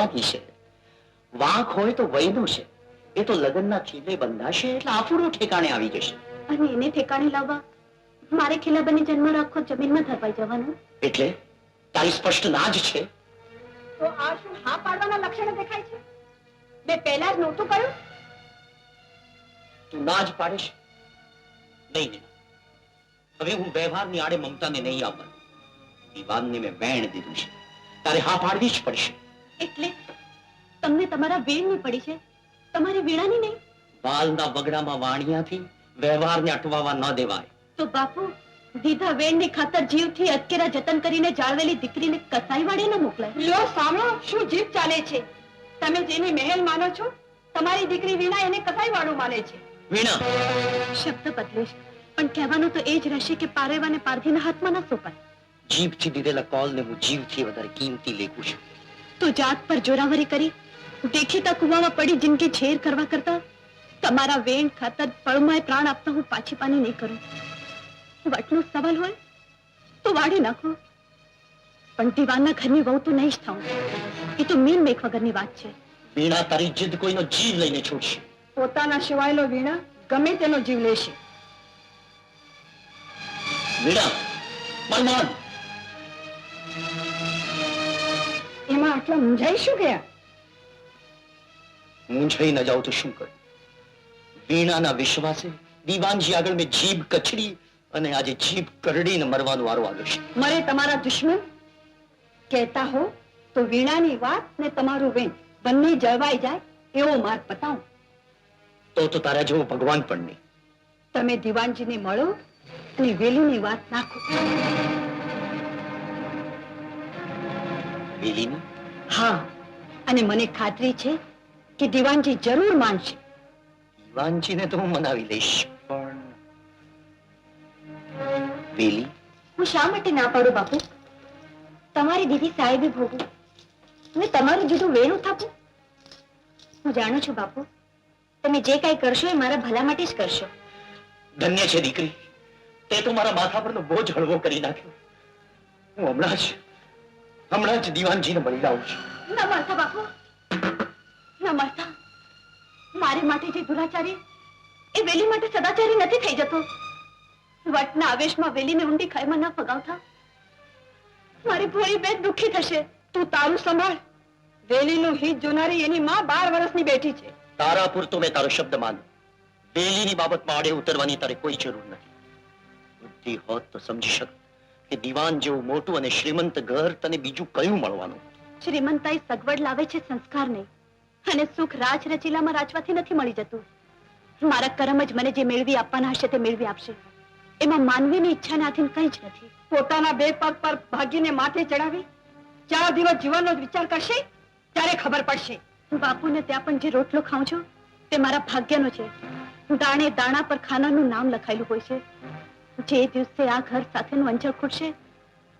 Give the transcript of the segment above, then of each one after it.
યુવાની છે. વાંક હોય તો વૈનો છે. એ તો લગ્નના થીલે બંધાશે એટલે આફુડો ઠેકાણે આવી જશે. અને એને ઠેકાણે લાવવા? મારે ખીલાબાની જન્મ રાખો જમીનમાં ધરવાઈ જવાનું. એટલે? તારી સ્પષ્ટ ના જ છે. તો આ શું હા પાડવાના લક્ષણો દેખાય છે? મેં પહેલા જ નહોતું કહ્યું? તું ના જ પાડીશ? નહીં નહીં. હવે હું વ્યવહારની આડે મમતાને નહીં આવવાનું. દીવાનને મેં વેણ દીધું છે. તારે હા પાડવી જ પડશે. તમને તમારા વેણની પડી છે? તમારી વીણાની નહીં? વાલના બગડામાં વાણિયાથી વ્યવહારને અટવાવા ન દેવાય. તો બાપુ દીધા વેણની ખાતર જીવથી અટકેરા જતન કરીને જાળવેલી દીકરીને કસાઈ વાળે ન મોકલાય. લ્યો સાંભળો શું જીભ ચાલે છે? તમે જેને મહેલ માનો છો તમારી દીકરી વીણા એને કસાઈ વાળું માને છે. વીણા. શબ્દ બદલીશ પણ કહેવાનું તો એ જ રહેશે કે પારેવાને પારધીના હાથમાં ન સોંપાય. જીભથી દીધેલા કોલને હું જીવથી વધારે કિંમતી લેખું છું. તો જાત પર જોરાવરી કરી. દેખીતા કુવામાં પડી જિંદગી ઝેર કરવા કરતા. તમારા વેણ ખાતર પળમાં પ્રાણ આપતા હું પાછી પાની નહીં કરું. વટનો સવાલ હોય તો વાળી નાખો. પણ દીવાનના ઘરની વહુ તો નહીં જ થાઉં. એ તો મીન મેક વગરની વાત છે. વીણા તારી જીદ કોઈનો જીવ લઈને છોડશે. પોતાના સિવાયનો વીણા ગમે તેનો જીવ લેશે. વીણા પરમાન એમાં આટલા મૂંઝાઈ શું ગયા? મૂંઝાઈ ન જાઉં તો શું કરું? વીણાના વિશ્વાસે દીવાનજી આગળ મેં જીભ કચડી અને આજે જીભ કરડીને મરવાનો વારો આવ્યો છે. મરે તમારા દુશ્મન? કહેતા હો તો વીણાની વાત ને તમારું વેણ. બંને જળવાઈ જાય એવો માર્ગ બતાવો. તો તો તારા જેવો ભગવાન પણ નહીં. તમે દીવાનજીને મળો અને વેલીની વાત નાખો. વેલીની? હા અને મને ખાતરી છે કે દિવાનજી જરૂર માનશે. દિવાનજીને તો હું મનાવી લઈશ પણ પેલી? હું શા માટે ના પાડું બાપુ? તમારી દીદી સાહેબે ભોગવું. અને તમારું જુદું વેણું થાપું. હું જાણું છું બાપુ તમે જે કાંઈ કરશો એ મારા ભલા માટે જ કરશો. ધન્ય છે દીકરી. તે તો મારા માથા પરનો બોજ હળવો કરી નાખ્યો. હું હમણાં જ હમણાં જ દીવાનજીને મળી લાવું છું. ના મળતા બાપુ. ન મળતા. મારી માટે જે દુરાચારી એ વેલી માટે સદાચારી નથી થઈ જતો. વટના આવેશમાં વેલીને ઊંડી ખાઈમાં ન ફગાવતા. મારી ભોળી બેન દુઃખી થશે. તું તારું સંભાળ. વેલીનું હિત જોનારી એની માં બાર વર્ષની બેઠી છે. તારા પૂરતો મેં તારો શબ્દ માન્યો. વેલીની બાબતમાં આડે ઉતરવાની તારે કોઈ જરૂર નથી. બુદ્ધિ હોત તો સમજી શક કે દીવાન જેવું મોટું અને શ્રીમંત ઘર તને બીજું કયું મળવાનું? શ્રીમંતાઈ સગવડ લાવે છે સંસ્કાર નહીં અને સુખ રાજ રચીલામાં રાચવાથી નથી મળી જતું. મારા કરમ જ મને જે મેળવી આપવાના હશે તે મેળવી આપશે. એમાં માનવીની ઈચ્છાને આધીન કંઈ જ નથી. પોતાના બે પગ પર ભાગીને માથે ચડાવી ચાર દિવસ જીવનનો વિચાર કરશે ત્યારે ખબર પડશે. બાપુને ત્યાં પણ જે રોટલો ખાઉં છું તે મારા ભાગ્યનો છે. દાણે દાણા પર ખાનાનું નામ લખાયેલું હોય છે. જે દિવસે આ ઘર સાથેનું અંજળ ખૂટશે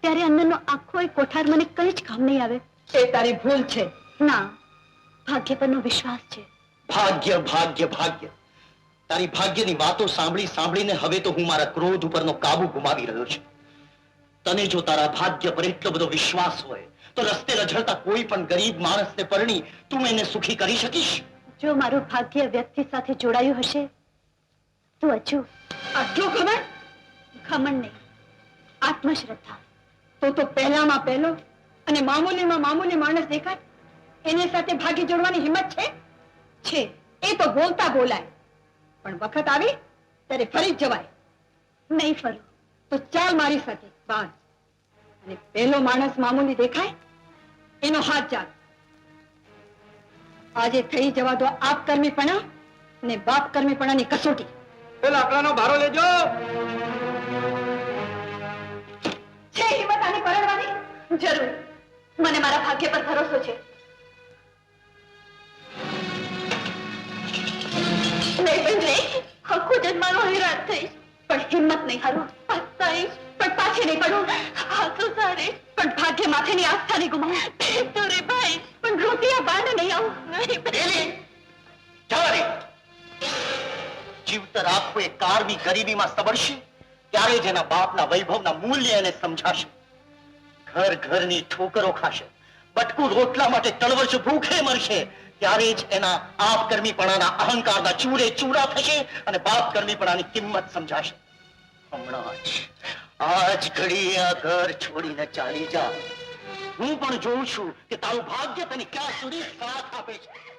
ત્યારે અન્નનો આખો કોઠાર મને કંઈ જ કામ નહીં આવે. એ તારી ભૂલ છે. ના. ભાગ્ય પરનો વિશ્વાસ છે. ભાગ્ય ભાગ્ય ભાગ્ય. તારી ભાગ્યની વાતો સાંભળી સાંભળીને હવે તો હું મારા ક્રોધ ઉપરનો કાબુ ગુમાવી રહ્યો છું. તને જો તારા ભાગ્ય પર એટલો બધો વિશ્વાસ હોય તો રસ્તે રઝળતા કોઈ પણ ગરીબ માણસને પરણી તું એને સુખી કરી શકીશ? જો મારું ભાગ્ય વ્યક્તિ સાથે જોડાયું હશે તો અચૂક આટલું ખબર? ખમણ નહીં. આત્મશ્રદ્ધા. તો તો પહેલામાં પહેલો અને મામૂલીમાં મામૂલી માણસ દેખાય. એની સાથે ભાગી જોડવાની હિંમત છે? છે. એ તો બોલતા બોલાય. પણ વખત આવી ત્યારે ફરી જવાય. નહીં ફરું. તો ચાલ મારી સાથે બહાર અને પહેલો માણસ મામૂલી દેખાય એનો હાથ ચાલ. આજે થઈ જવા દો આપ કર્મીપણા ને બાપ કર્મીપણાની કસોટી. એ લાકડાનો ભારો લેજો. છે હિંમત આને પરણવાની? જરૂર. મને મારા ભાગ્ય પર ભરોસો છે. જન્માનો હેરાન થઈશ. પણ હિંમત નહીં હારું. પસ્તાઈશ પણ પાછી નહીં પડું. હાથો સારે પણ ભાગ્ય માથેની આસ્થા નહીં ગુમાવું. તો રે ભાઈ પણ રોટિયા બાંધ નહીં આવું. નહીં. એલી, જવા જીવતર આખું એ કારવી ગરીબીમાં સબળશે ત્યારે જ એના બાપના વૈભવના મૂલ્ય એને સમજાશે. ઘર ઘરની ઠોકરો ખાશે. બટકું રોટલા માટે તળવશ ભૂખે મરશે. ત્યારે જ એના આપ કર્મીપણાના અહંકારના ચૂરે ચૂરા થશે અને બાપ કર્મીપણાની કિંમત સમજાશે. હમણાં જ, આજ ઘડી આ ઘર છોડીને ચાલી જા. હું પણ જોઉં છું કે તારું ભાગ્ય તને ક્યાં સુધી સાથ આપે છે.